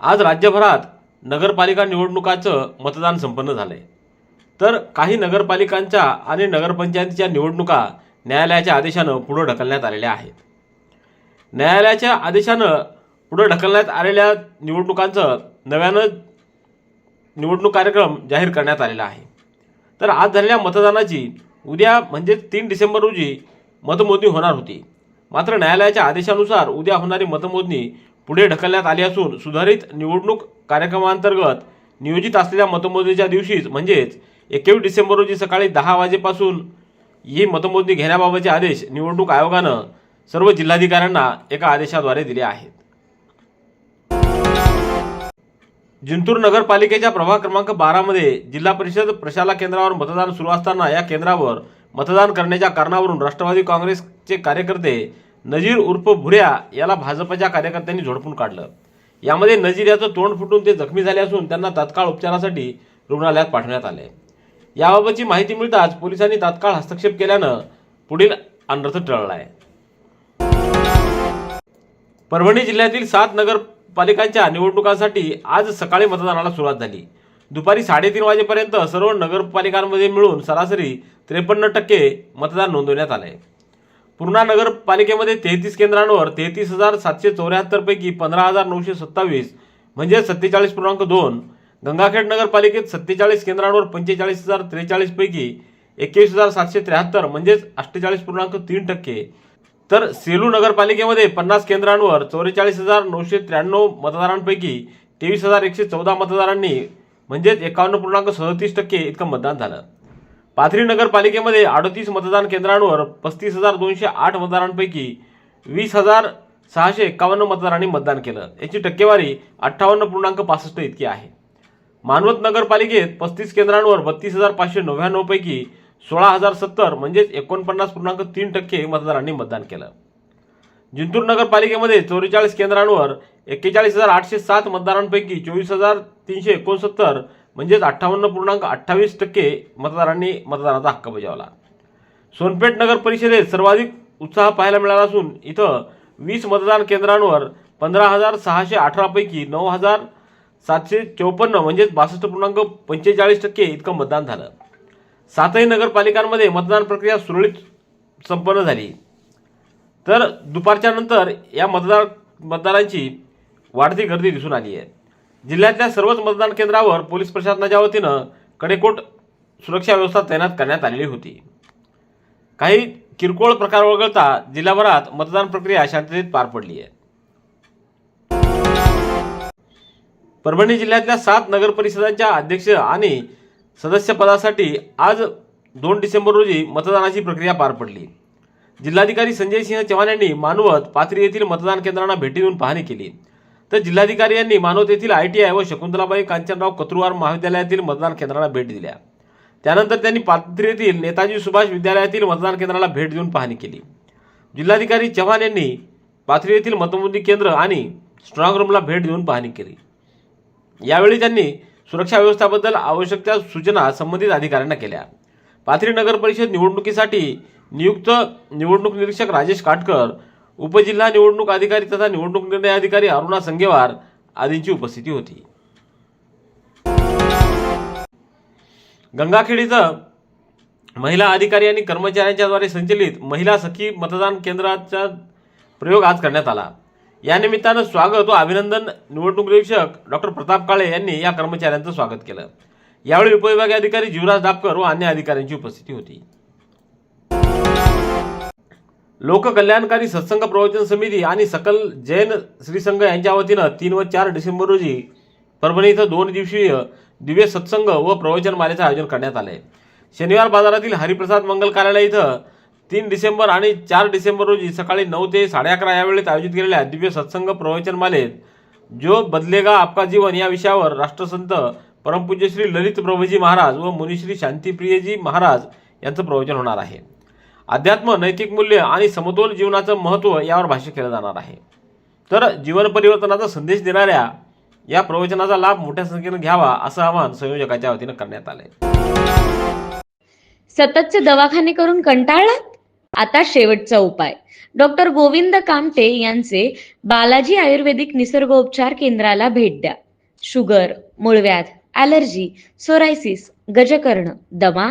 आज राज्यभरात नगरपालिका निवडणुकाचं मतदान संपन्न झालं आहे तर काही नगरपालिकांच्या आणि नगरपंचायतीच्या निवडणुका न्यायालयाच्या आदेशानं पुढं ढकलण्यात आलेल्या आहेत. न्यायालयाच्या आदेशानं पुढं ढकलण्यात आलेल्या निवडणुकांचं नव्यानं निवडणूक कार्यक्रम जाहीर करण्यात आलेला आहे. तर आज झालेल्या मतदानाची उद्या म्हणजे तीन डिसेंबर रोजी मतमोजणी होणार होती. मात्र न्यायालयाच्या आदेशानुसार उद्या होणारी मतमोजणी पुढे ढकलण्यात आली असून सुधारित निवडणूक कार्यक्रमांतर्गत नियोजित असलेल्या मतमोजणीच्या दिवशीच म्हणजेच एकवीस डिसेंबर रोजी सकाळी दहा वाजेपासून ही मतमोजणी घेण्याबाबतचे आदेश निवडणूक आयोगानं सर्व जिल्हाधिकाऱ्यांना एका आदेशाद्वारे दिले आहेत. जिंतूर नगरपालिकेच्या प्रभाग क्रमांक बारामध्ये जिल्हा परिषद प्रशाला केंद्रावर मतदान सुरू असताना या केंद्रावर मतदान करण्याच्या कारणावरून राष्ट्रवादी काँग्रेसचे कार्यकर्ते नजीर उर्फ भुऱ्या याला भाजपच्या कार्यकर्त्यांनी झोडपून काढलं. यामध्ये नजीर याचं तोंड फुटून ते जखमी झाले असून त्यांना तात्काळ उपचारासाठी रुग्णालयात पाठवण्यात आले. याबाबतची माहिती मिळताच पोलिसांनी तात्काळ हस्तक्षेप केल्यानं पुढील अनर्थ टळला आहे परभणी जिल्ह्यातील सात नगरपालिकांच्या निवडणुकांसाठी आज सकाळी मतदानाला सुरुवात झाली. दुपारी साडेतीन वाजेपर्यंत सर्व नगरपालिकांमध्ये मिळून सरासरी त्रेपन्न टक्के मतदान नोंदवण्यात आले पूर्णा नगरपालिकेमध्ये तेहतीस केंद्रांवर तेहतीस हजार सातशे चौऱ्याहत्तरपैकी पंधरा हजार नऊशे सत्तावीस म्हणजे सत्तेचाळीस पूर्णांक दोन. गंगाखेड नगरपालिकेत सत्तेचाळीस केंद्रांवर पंचेचाळीस हजार त्रेचाळीसपैकी एकवीस हजार सातशे त्र्याहत्तर म्हणजेच अठ्ठेचाळीस पूर्णांक तीन टक्के. तर सेलू नगरपालिकेमध्ये पन्नास केंद्रांवर चौवेचाळीस हजार नऊशे त्र्याण्णव मतदारांपैकी तेवीस हजार एकशे चौदा मतदारांनी म्हणजेच एकावन्न पूर्णांक सदतीस टक्के इतकं मतदान झालं. पाथरी नगरपालिकेमध्ये अडतीस मतदान केंद्रांवर पस्तीस हजार दोनशे आठ मतदारांपैकी वीस हजार सहाशे एक्कावन्न मतदारांनी मतदान केलं. याची टक्केवारी अठ्ठावन्न पूर्णांक पासष्ट इतकी आहे. मानवत नगरपालिकेत पस्तीस केंद्रांवर बत्तीस हजार पाचशे नव्याण्णवपैकी सोळा हजार सत्तर म्हणजेच एकोणपन्नास पूर्णांक तीन टक्के मतदारांनी मतदान केलं. जिंतूर नगरपालिकेमध्ये चौवेचाळीस केंद्रांवर एक्केचाळीस हजार आठशे सात मतदारांपैकी चोवीस हजार तीनशे एकोणसत्तर म्हणजेच अठ्ठावन्न पूर्णांक अठ्ठावीस टक्के मतदारांनी मतदानाचा हक्क बजावला. सोनपेठ नगर परिषदेत सर्वाधिक उत्साह पाहायला मिळाला असून इथं वीस मतदान केंद्रांवर पंधरा हजार सहाशे अठरापैकी नऊ हजार सातशे चौपन्न म्हणजेच बासष्ट पूर्णांक पंचेचाळीस टक्के इतकं मतदान झालं. सातही नगरपालिकांमध्ये मतदान प्रक्रिया सुरळीत संपन्न झाली. तर दुपारच्या नंतर या मतदार मतदारांची वाढती गर्दी दिसून आली आहे. जिल्ह्यातल्या सर्वच मतदान केंद्रावर पोलीस प्रशासनाच्या वतीनं कडेकोट सुरक्षा व्यवस्था तैनात करण्यात आलेली होती. काही किरकोळ प्रकार वगळता जिल्हाभरात मतदान प्रक्रिया शांततेत पार पडली आहे. परभणी जिल्ह्यातल्या सात नगर परिषदांच्या अध्यक्ष आणि सदस्यपदासाठी आज दोन डिसेंबर रोजी मतदानाची प्रक्रिया पार पडली. जिल्हाधिकारी संजय सिंह चव्हाण यांनी मानवत पाथरी येथील मतदान केंद्रांना भेटी देऊन पाहणी केली. तर जिल्हाधिकारी यांनी मानवत येथील आय टी आय व शकुंतलाबाई कांचनराव कत्रुवार महाविद्यालयातील मतदान केंद्राला भेट दिल्या. त्यानंतर त्यांनी पाथरी येथील नेताजी सुभाष विद्यालयातील मतदान केंद्राला भेट देऊन पाहणी केली. जिल्हाधिकारी चव्हाण यांनी पाथरी येथील मतमोजणी केंद्र आणि स्ट्रॉंग रूमला भेट देऊन पाहणी केली. यावेळी त्यांनी सुरक्षा व्यवस्थाबद्दल आवश्यक त्या सूचना संबंधित अधिकाऱ्यांना केल्या. पाथरी नगर परिषद निवडणुकीसाठी नियुक्त निवडणूक निरीक्षक राजेश काटकर उपजिल्हा निवडणूक अधिकारी तथा निवडणूक निर्णय अधिकारी अरुणा संगेवार आदींची उपस्थिती होती. गंगाखेड इथं महिला अधिकारी आणि कर्मचाऱ्यांच्याद्वारे संचलित महिला सखी मतदान केंद्राचा प्रयोग आज करण्यात आला. या निमित्तानं स्वागत व अभिनंदन निवडणूक निरीक्षक डॉक्टर प्रताप काळे यांनी या कर्मचाऱ्यांचं स्वागत केलं. यावेळी उपविभागीय अधिकारी जीवराज दापकर व अन्य अधिकाऱ्यांची उपस्थिती होती. लोककल्याणकारी सत्संग प्रवचन समिती आणि सकल जैन श्रीसंघ यांच्या वतीनं तीन व चार डिसेंबर रोजी परभणी इथं दोन दिवसीय दिव्य सत्संग व प्रवचन मालेचं आयोजन करण्यात आलं आहे शनिवार बाजारातील हरिप्रसाद मंगल कार्यालय इथं तीन डिसेंबर आणि चार डिसेंबर रोजी सकाळी नऊ ते साडे अकरा या वेळेत आयोजित केलेल्या दिव्य सत्संग प्रवचनमालेत जो बदलेगा आपका जीवन या विषयावर राष्ट्रसंत परमपूज्य श्री ललित प्रभूजी महाराज व मुनिश्री शांतीप्रियजी महाराज यांचं प्रवचन होणार आहे. अध्यात्म नैतिक मूल्य आणि समतोल जीवनाचं महत्त्व यावर भाष्य केलं जाणार आहे. तर जीवन परिवर्तनाचा संदेश देणाऱ्या या प्रवचनाचा लाभ मोठ्या संख्येनं घ्यावा असं आवाहन संयोजकाच्या वतीनं करण्यात आलंय. सततचे दवाखाने करून कंटाळलात? आता शेवटचा उपाय. डॉक्टर गोविंद कामटे यांचे बालाजी आयुर्वेदिक निसर्गोपचार केंद्राला भेट द्या. शुगर मूळव्याध ॲलर्जी सोरायसिस गजकर्ण दमा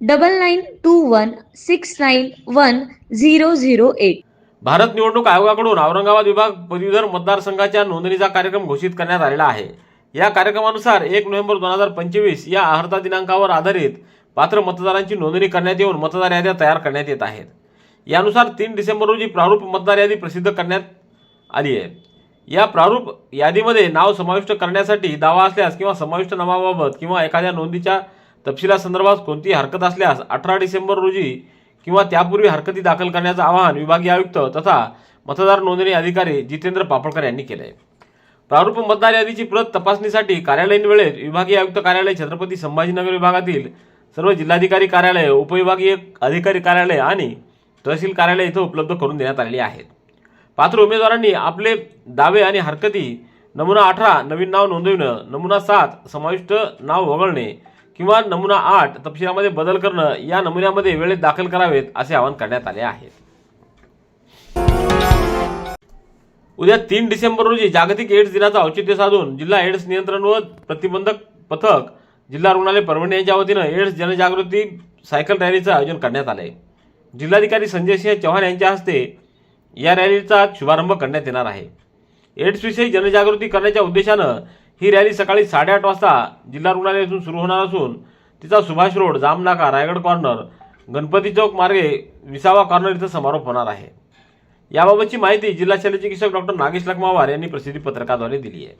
double nine two one six nine one zero zero eight Bharat निवडणूक आयोगाकडून औरंगाबाद विभाग पदवीधर मतदारसंघाच्या नोंदणीचा कार्यक्रम घोषित करण्यात आलेला आहे. या कार्यक्रमानुसार एक नोव्हेंबर दोन हजार पंचवीस या आहारता दिनांकावर आधारित पात्र मतदारांची नोंदणी करण्यात येऊन मतदार याद्या तयार करण्यात येत आहेत. यानुसार तीन डिसेंबर रोजी प्रारूप मतदार यादी प्रसिद्ध करण्यात आली आहे. या प्रारूप यादीमध्ये नाव समाविष्ट करण्यासाठी दावा असल्यास किंवा समाविष्ट नावाबाबत किंवा एखाद्या नोंदीच्या तपशिलासंदर्भात कोणतीही हरकत असल्यास अठरा डिसेंबर रोजी किंवा त्यापूर्वी हरकती दाखल करण्याचं आवाहन विभागीय आयुक्त तथा मतदार नोंदणी अधिकारी जितेंद्र पापळकर यांनी केलं आहे प्रारूप मतदार यादीची प्रत तपासणीसाठी कार्यालयीन वेळेत विभागीय आयुक्त कार्यालय छत्रपती संभाजीनगर विभागातील सर्व जिल्हाधिकारी कार्यालय उपविभागीय अधिकारी कार्यालय आणि तहसील कार्यालय इथं उपलब्ध करून देण्यात आलेली आहेत. पात्र उमेदवारांनी आपले दावे आणि हरकती नमुना अठरा नवीन नाव नोंदविणं नमुना सात समाविष्ट नाव वगळणे किंवा नमुना आठ तपशिलामध्ये बदल करणं या नमुन्यामध्ये वेळेत दाखल करावेत असे आवाहन करण्यात आले आहे. उद्या तीन डिसेंबर रोजी जागतिक एड्स दिनाचं औचित्य साधून जिल्हा एड्स नियंत्रण व प्रतिबंधक पथक जिल्हा रुग्णालय परभणी यांच्या वतीनं एड्स जनजागृती सायकल रॅलीचं आयोजन करण्यात आलं आहे जिल्हाधिकारी संजय सिंह चव्हाण यांच्या हस्ते या रॅलीचा शुभारंभ करण्यात येणार आहे. एड्सविषयी जनजागृती करण्याच्या उद्देशानं ही रॅली सकाळी साडेआठ वाजता जिल्हा रुग्णालयातून सुरू होणार असून तिचा सुभाष रोड जामनाका रायगड कॉर्नर गणपती चौक मार्गे विसावा कॉर्नर इथं समारोप होणार आहे. याबाबतची माहिती जिल्हा शल्यचिकित्सक डॉक्टर नागेश लखमावार यांनी प्रसिद्धी पत्रकाद्वारे दिली आहे.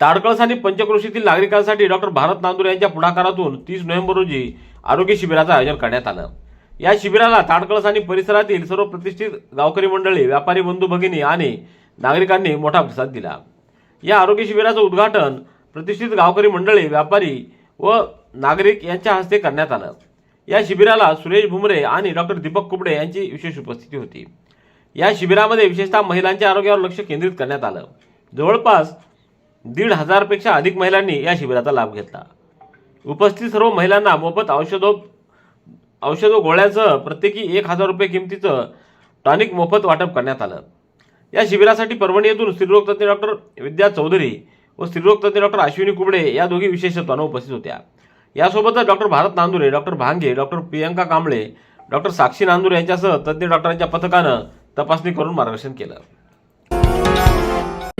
ताडकळस आणि पंचक्रोशीतील नागरिकांसाठी डॉक्टर भारत नांदूर यांच्या पुढाकारातून तीस नोव्हेंबर रोजी आरोग्य शिबिराचं आयोजन करण्यात आलं. या शिबिराला ताडकळस आणि परिसरातील सर्व प्रतिष्ठित गावकरी मंडळी व्यापारी बंधू भगिनी आणि नागरिकांनी मोठा प्रतिसाद दिला. या आरोग्य शिबिराचं उद्घाटन प्रतिष्ठित गावकरी मंडळी व्यापारी व नागरिक यांच्या हस्ते करण्यात आलं. या शिबिराला सुरेश भुमरे आणि डॉक्टर दीपक कुबडे यांची विशेष उपस्थिती होती. या शिबिरामध्ये विशेषतः महिलांच्या आरोग्यावर लक्ष केंद्रित करण्यात आलं. जवळपास दीड हजारपेक्षा अधिक महिलांनी या शिबिराचा लाभ घेतला. उपस्थित सर्व महिलांना मोफत औषधो औषधो गोळ्याचं प्रत्येकी एक हजार रुपये किमतीचं टॉनिक मोफत वाटप करण्यात आलं. या शिबिरासाठी परभणी येथून स्त्रीरोग तज्ज्ञ डॉक्टर विद्या चौधरी व स्त्रीरोग तज्ज्ञ डॉक्टर अश्विनी कुबडे या दोघी विशेषत्वानं उपस्थित होत्या. यासोबतच doctor Bharat Nandure doctor Bhange doctor Priyanka Kamble doctor Sakshi Nandure यांच्यासह तज्ज्ञ डॉक्टरांच्या पथकानं तपासणी करून मार्गदर्शन केलं.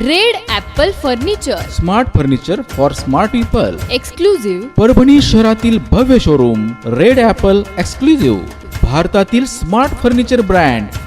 Red apple furniture. Smart furniture for smart people. Exclusive Parbhani शहरातील भव्य शोरूम रेड ॲपल एक्सक्लुझिव्ह. भारतातील smart furniture brand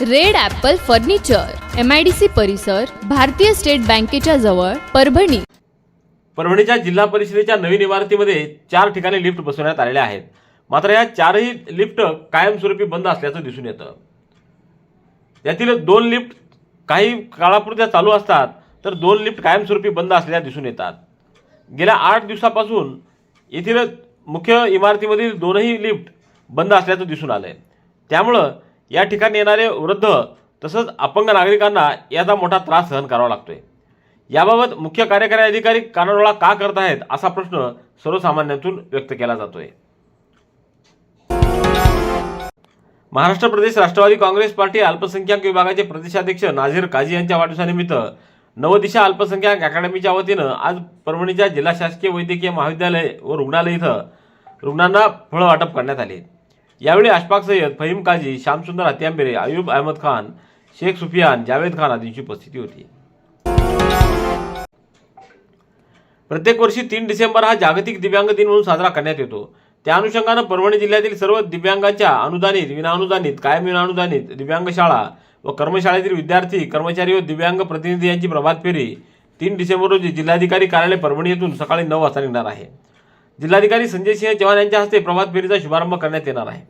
Red apple furniture M I D C परिसर भारतीय स्टेट बँकेच्या जवळ परभणी. परभणीच्या जिल्हा परिषदेच्या नवीन इमारतीमध्ये चार ठिकाणी लिफ्ट बसवण्यात आलेल्या आहेत. मात्र या चारही लिफ्ट कायमस्वरूपी बंद असल्याचं दिसून येतं. यातील दोन लिफ्ट काही काळापुरत्या चालू असतात तर दोन लिफ्ट कायमस्वरूपी बंद असलेल्या दिसून येतात. गेल्या आठ दिवसापासून येथील मुख्य इमारतीमधील दोनही लिफ्ट बंद असल्याचं दिसून आलंय. त्यामुळं या ठिकाणी येणारे वृद्ध तसंच अपंग नागरिकांना याचा मोठा त्रास सहन करावा लागतोय. याबाबत मुख्य कार्यकारी अधिकारी कानाडोळा का करत आहेत असा प्रश्न सर्वसामान्यांतून व्यक्त केला जातोय. महाराष्ट्र प्रदेश राष्ट्रवादी काँग्रेस पार्टी अल्पसंख्याक विभागाचे प्रदेशाध्यक्ष नाझीर काझी यांच्या वाढदिवसानिमित्त नवदिशा अल्पसंख्याक अकॅडमीच्या वतीनं आज परभणीच्या जिल्हा शासकीय वैद्यकीय महाविद्यालय व रुग्णालय इथं रुग्णांना फळं वाटप करण्यात आले. यावेळी अशफाक सय्यद फहीम काझी श्यामसुंदर हत्यांबेरे अयूब अहमद खान शेख सुफियान जावेद खान आदींची उपस्थिती होती. प्रत्येक वर्षी तीन डिसेंबर हा जागतिक दिव्यांग दिन म्हणून साजरा करण्यात येतो. त्या अनुषंगानं परभणी जिल्ह्यातील सर्व दिव्यांगांच्या अनुदानित विनाअनुदानित कायम विनाअनुदानित दिव्यांग शाळा व कर्मशाळेतील विद्यार्थी कर्मचारी व दिव्यांग प्रतिनिधी यांची प्रभात फेरी तीन डिसेंबर रोजी जिल्हाधिकारी कार्यालय परभणी येथून सकाळी नऊ वाजता निघणार आहे. जिल्हाधिकारी संजय सिंह चव्हाण यांच्या हस्ते प्रभात फेरीचा शुभारंभ करण्यात येणार आहे.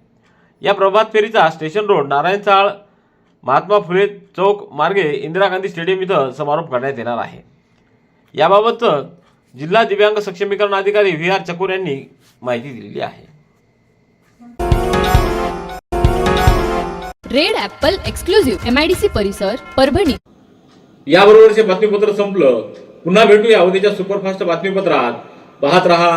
या प्रभात फेरीचा स्टेशन रोड नारायण चाळ महात्मा फुले चौक मार्गे इंदिरा गांधी स्टेडियम इथं समारोप करण्यात येणार आहे. याबाबतचं जिल्हा दिव्यांग सक्षमीकरण अधिकारी व्ही आर चकोर यांनी माहिती दिलेली आहे. Red apple exclusive M I D C Parbhani Parbhani. याबरोबरचे बातमीपत्र संपलं. पुन्हा भेटूया उद्याच्या सुपरफास्ट बातमीपत्रात. पाहत रहा